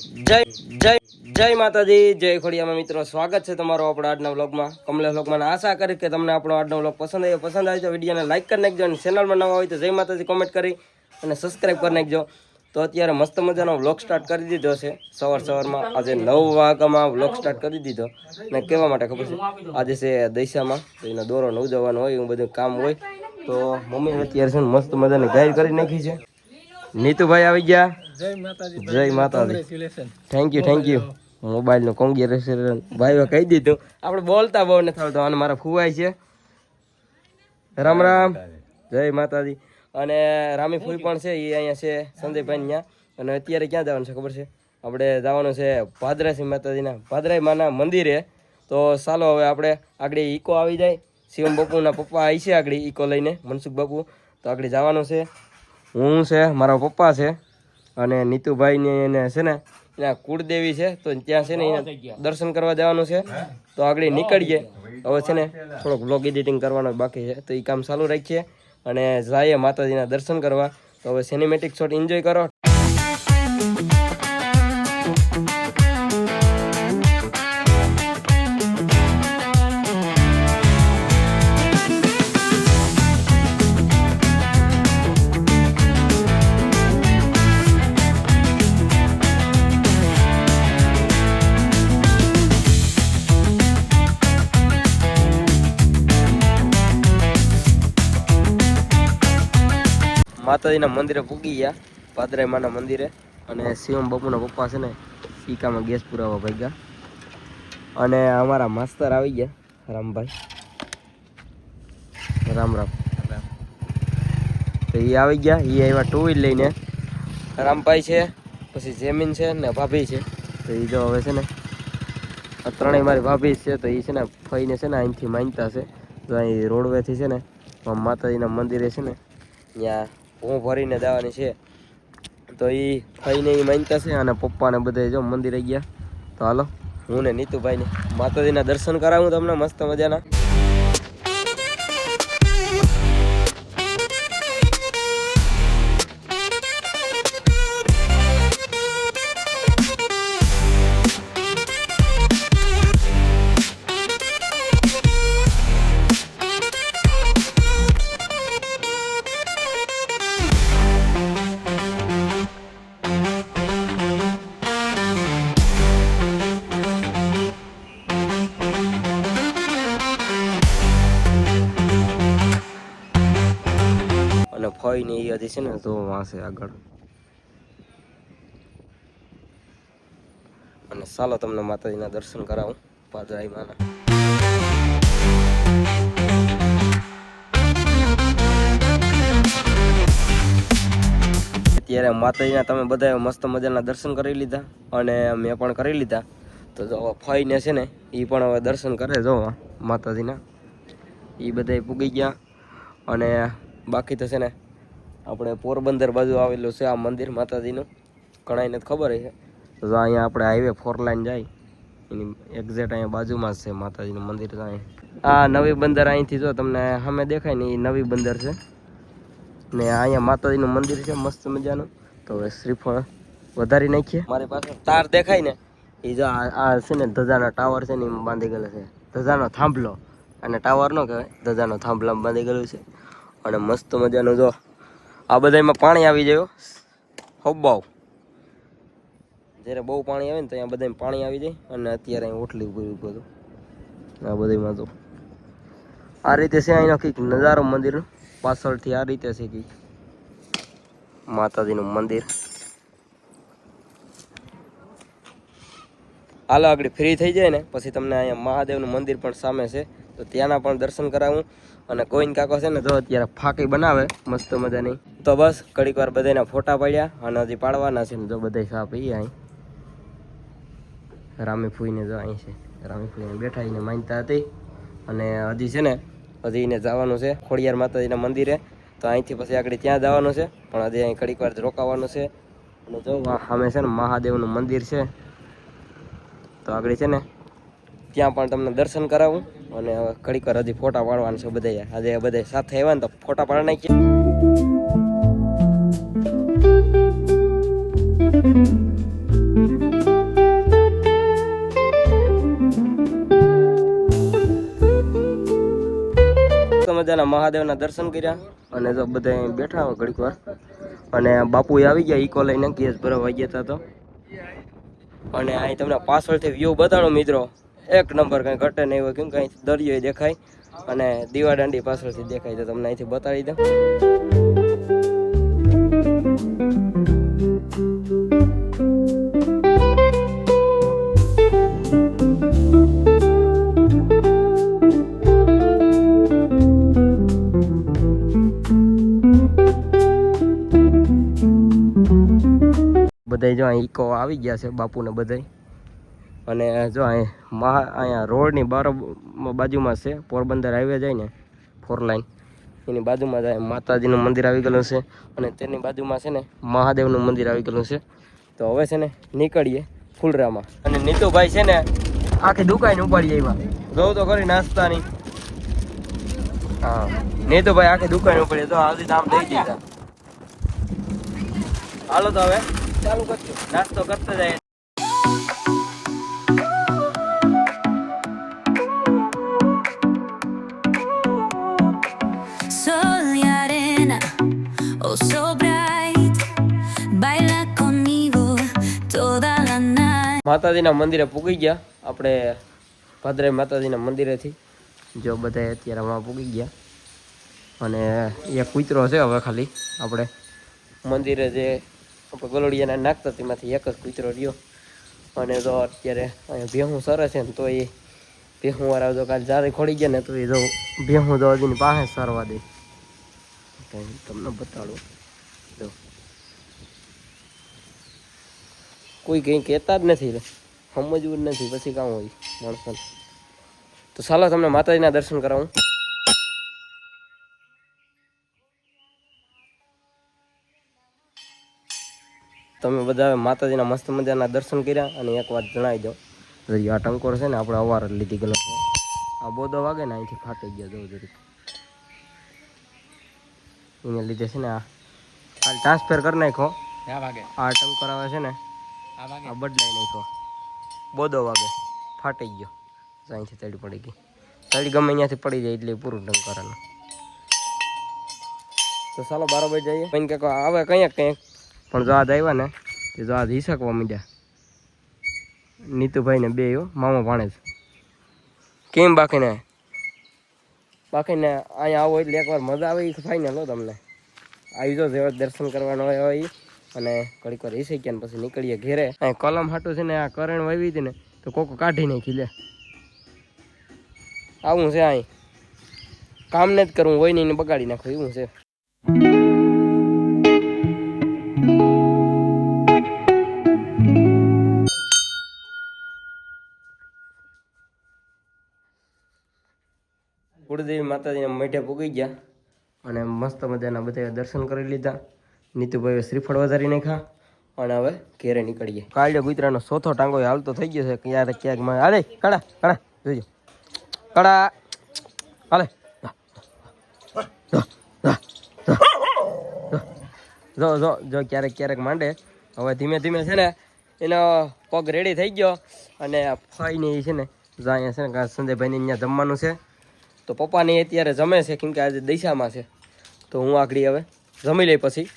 જય જય જય માતાજી, જય ખોડિયામાં મિત્રો. સ્વાગત છે તમારો આપણો આજના વ્લોગમાં. કમલેશ વ્લોગમાં આશા કરી કે તમને આપણો આજનો વ્લોગ પસંદ આવ્યો. પસંદ આવ્યો તો વિડીયોને લાઇક કરી નાખજો અને ચેનલમાં નવા હોય તો જય માતાજી કોમેન્ટ કરી અને સબસ્ક્રાઈબ કરી નાખજો. તો અત્યારે મસ્ત મજાનો વ્લોગ સ્ટાર્ટ કરી દીધો છે. સવાર સવારમાં આજે નવ વાગ્યામાં વ્લોગ સ્ટાર્ટ કરી દીધો. અને કહેવા માટે ખબર છે, આજે છે દૈસામાં તો એનો દોરો નવ હોય, એવું બધું કામ હોય. તો મમ્મી અત્યારે છે મસ્ત મજાની ગાય કરી નાખી છે. નીતુભાઈ આવી ગયા. જય માતાજી જય માતાજી. થેન્ક યુ થેન્ક યુ મોબાઈલનું કોંગ્રેચ્યુલેશન ભાઈઓ કહી દીધું. આપણે બોલતા બહુ નથી આવડતું અને મારા ફુવાય છે. રામ રામ. જય માતાજી. અને રામી ફૂઈ પણ છે એ અહીંયા છે સંજયભાઈ ત્યાં અને અત્યારે ક્યાં જવાનું છે ખબર છે? આપણે જવાનું છે ભાદરાસી માતાજીના ભાદરાઈ માના મંદિરે. તો ચાલો હવે આપણે આગળ ઈકો આવી જાય. શિવમ બાપુના પપ્પા આવી છે આગળ ઈકો લઈને મનસુખ બાપુ. તો આગળ જવાનું છે. હું છે મારા પપ્પા છે. અને નીતુભાઈ ને છે ને ત્યાં કુળદેવી છે તો ત્યાં છે ને એને દર્શન કરવા જવાનું છે. તો આગળ નીકળીએ. હવે છે ને થોડોક બ્લોગ એડિટિંગ કરવાનો બાકી છે તો એ કામ ચાલુ રાખીએ. અને જઈએ માતાજીના દર્શન કરવા. તો હવે સિનેમેટિક શોટ એન્જોય કરો. માતાજીના મંદિરે પૂગી ગયા પાદરાઈ માના મંદિરે. અને શિવમ બાપુના પપ્પા છે ને ઈકામાં ગેસ પુરાવા ભાગ્યા. અને અમારા માસ્તર આવી ગયા, રામભાઈ. રામ રામ. તો એ આવી ગયા એ આવ્યા ટુ વ્હીલ લઈને. રામભાઈ છે, પછી જેમીન છે ને ભાભી છે. તો એ જો હવે છે ને, આ ત્રણેય મારી ભાભી છે, તો એ છે ને ફઈને છે ને અહીંથી માનતા છે. તો અહીં રોડવેથી છે ને, માતાજીના મંદિરે છે ને, ત્યાં હું ભરીને જવાની છે. તો એ ફઈને એ માનતા છે અને પપ્પાને બધે જો મંદિરે ગયા. તો હાલો, હું ને નીતુભાઈને માતાજીના દર્શન કરાવું તમને મસ્ત મજાના. છે ને તો વાંસે આગળ. અને ચાલો તમને માતાજીના દર્શન કરાવું પાદરાઈ માના. અત્યારે માતાજીના તમે બધા મસ્ત મજાના દર્શન કરી લીધા અને મેં પણ કરી લીધા. તો જો ફઈને છે ને એ પણ હવે દર્શન કરે જો માતાજીના. એ બધા પૂગી ગયા. અને બાકી તો છે ને આપણે પોરબંદર બાજુ આવેલું છે આ મંદિર માતાજીનું. ઘણાઈને ખબર છે તો અહીંયા આપણે હાઈવે ફોર લાઈન જાય. એની એક્ઝેક્ટ અહીંયા બાજુમાં જ છે માતાજીનું મંદિર તો અહીંયા. આ નવી બંદર અહીંથી જો તમને સામે દેખાય ને એ નવી બંદર છે. ને અહીંયા માતાજીનું મંદિર છે, મસ્ત મજાનું. તો હવે શ્રીફળ વધારી નાખીએ. મારી પાસે તાર દેખાય ને, એ જો આ છે ને ધજાના ટાવર છે ને એમાં બાંધી ગયેલો છે. ધજાનો થાંભલો. અને ટાવર નો કહેવાય, ધજાનો થાંભલામાં બાંધી ગયેલું છે. અને મસ્ત મજાનું જો આ બધામાં પાણી આવી જાય હોબાવ જ્યારે બહુ પાણી આવે ને તો અહીંયા પાણી આવી જાય. અને અત્યારે અહીં ઓટલી ઊભી બધું. આ બધામાં તો આ રીતે છે અહીંનો કંઈક નજારો મંદિર પાછળથી આ રીતે છે કંઈક માતાજીનું મંદિર. હાલો, આગળ ફ્રી થઈ જાય ને, પછી તમને અહીંયા મહાદેવનું મંદિર પણ સામે છે. તો ત્યાંના પણ દર્શન કરાવું. અને ગોવિંદ કાકો છે ને જો અત્યારે ફાકી બનાવે, મસ્ત મજાની. તો બસ, ઘડીક વાર બધાના ફોટા પાડ્યા અને હજી પાડવાના છે ને જો બધા સા પીએ અહીં. રામી ફૂઈને જો અહીં છે. રામી ફૂઈને બેઠા એને માનતા હતી. અને હજી છે ને, હજી એને જવાનું છે ખોડિયાર માતાજીના મંદિરે. તો અહીંથી પછી આગળ ત્યાં જવાનું છે. પણ હજી અહીં ઘડીક વાર રોકાવાનું છે. અને જો સામે છે ને મહાદેવનું મંદિર છે. તો આગળ છે ને, ત્યાં પણ તમને દર્શન કરાવું. અને ઘડીક વાર હજી ફોટા પાડવાના છે બધા આજે બધા સાથે આવ્યા ને તો ફોટા પાડી નાખીએ મજાના મહાદેવના દર્શન કર્યા અને જો બધા બેઠા હોય ઘડીક વાર. અને બાપુ આવી ગયા, ઈકો લઈને કેસ ભરવા ગયા હતા તો. અને અહીં તમને પાછળથી વ્યૂ બતાડો મિત્રો. એક નંબર કંઈ ઘટે નહીં હોય કેમ કંઈ દરિયો દેખાય અને દીવા દાંડી પાછળથી દેખાય તો તમને અહીંથી બતાવી દઉં. બધાય જો અહીં ઈકો આવી ગયા છે, બાપુને બધાય. અને જો અહીં મહા અહીંયા રોડની બાર બાજુમાં છે, પોરબંદર હાઈવે જાય ને, ફોર લાઈન. એની બાજુમાં જાય માતાજીનું મંદિર આવી ગયેલું છે અને તેની બાજુમાં છે ને મહાદેવનું મંદિર આવી ગયેલું છે. તો હવે છે ને નીકળીએ ફૂલરામાં. અને નીતુભાઈ છે ને આખી દુકાન ઉપાડી આવ્યા. જોઉં તો કરી નાસ્તાની. હા, નીતુભાઈ આખી દુકાન ઉપાડી તો આવી નામ દઈ દીધા. હાલો તો હવે, ચાલુ કરજો નાસ્તો કરતા જાય. માતાજીના મંદિરે પૂગી ગયા. આપણે ભદ્રાઈ માતાજીના મંદિરેથી જો બધા અત્યારે માં પૂગી ગયા. અને એક કૂતરો છે હવે ખાલી આપણે મંદિરે જે આપણે ગલોડિયાને નાખતા તેમાંથી એક જ કૂતરો રહ્યો. અને જો અત્યારે અહીંયા ભેહું સરે છે ને તો એ ભેહું વાળા જો કાલે જ્યારે ખોડી ગયા ને તો એ જો ભેહું જો હજી પાસે સરવા દે. કંઈ તમને બતાડું. જો. કોઈ કંઈ કહેતા જ નથી સમજવું જ નથી પછી કામ હોય માણસોને. તો ચાલો તમને માતાજીના દર્શન કરાવું. તમે બધા માતાજીના મસ્ત મજાના દર્શન કર્યા અને એક વાત જણાવી દો જરી આ ટંકોર છે ને આપણે અવાર જ લીધી ગયેલો છે. આ બોધો વાગે ને અહીંથી ફાટી ગયા જવું જરીક. એને લીધે છે ને આ આ ટ્રાન્સફર કરી નાખો આ ટંકોર આવે છે ને આ બદલાઈ નાખ્યો બોધો વાગે. ફાટી ગયો. અહીંથી તળી પડી ગઈ. તળી ગમે અહીંયાથી પડી જાય એટલે પૂરું ટંકારાનું તો ચાલો બરાબર જઈએ. પણ કે આવે કંઈક કંઈક. પણ જો આજ આવ્યા ને, તે જો આજ હિસકવા માંડ્યા. નીતુભાઈ ને બે મામા મામા ભાણેજ કેમ બાકીને? બાકીને અહીંયા આવો એટલે એકવાર મજા આવે એ ફાઇનલ હો તમને. આવી જો જેવા દર્શન કરવાનો હોય. અને ઘડીક વાર ઈસી ગયા પછી નીકળીએ ઘેરે. કલમ હાટું છે ને આ કરણ વાવી હતી ને, તો કોકો કાઢી નાખી લે. આવું છે અહીં. કામ ને જ કરવું હોય નહીં બગાડી નાખવું એવું છે. કુળદેવી માતાજીના મઠે પૂગી ગયા અને મસ્ત મજાના બધા દર્શન કરી લીધા. નીતુભાઈએ શ્રીફળ વધારી નાખ્યા અને હવે ઘેરે નીકળીએ. કાળિયો કૂતરાનો ચોથો ટાંગો હાલતો થઈ ગયો છે. ક્યારેક ક્યાંકમાં અરે કડા કડા જોજો. કડા હાલે. જો જો જો, ક્યારેક ક્યારેક માંડે. હવે ધીમે ધીમે છે ને એનો પગ રેડી થઈ ગયો અને ફાઈને એ છે ને અહીંયા છે ને સંજયભાઈને અહીંયા જમવાનું છે. તો પપ્પાને અત્યારે જમે છે કેમ કે આજે દિશામાં છે. તો હું આગળ હવે જમી લઈ પછી.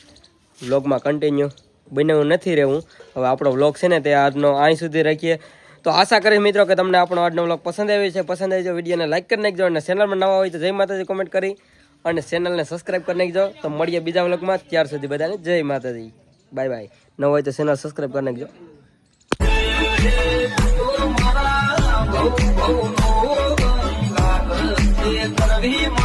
વ્લોગમાં કન્ટિન્યુ બન્યું નથી રહેવું. હવે આપણો વ્લોગ છે ને તે આજનો અહીં સુધી રાખીએ. તો આશા કરીશ મિત્રો કે તમને આપણો આજનો વ્લોગ પસંદ આવ્યો છે. પસંદ આવી જો વિડીયોને લાઇક કરી નાખજો અને ચેનલમાં નવા હોય તો જય માતાજી કોમેન્ટ કરી અને ચેનલને સબસ્ક્રાઈબ કરી નાખજો. તો મળીએ બીજા વ્લોગમાં ત્યાર સુધી બધાને જય માતાજી. બાય બાય ન હોય તો ચેનલ સબસ્ક્રાઈબ કરી નાખજો. Oh, oh, oh, oh, oh, oh, oh, oh,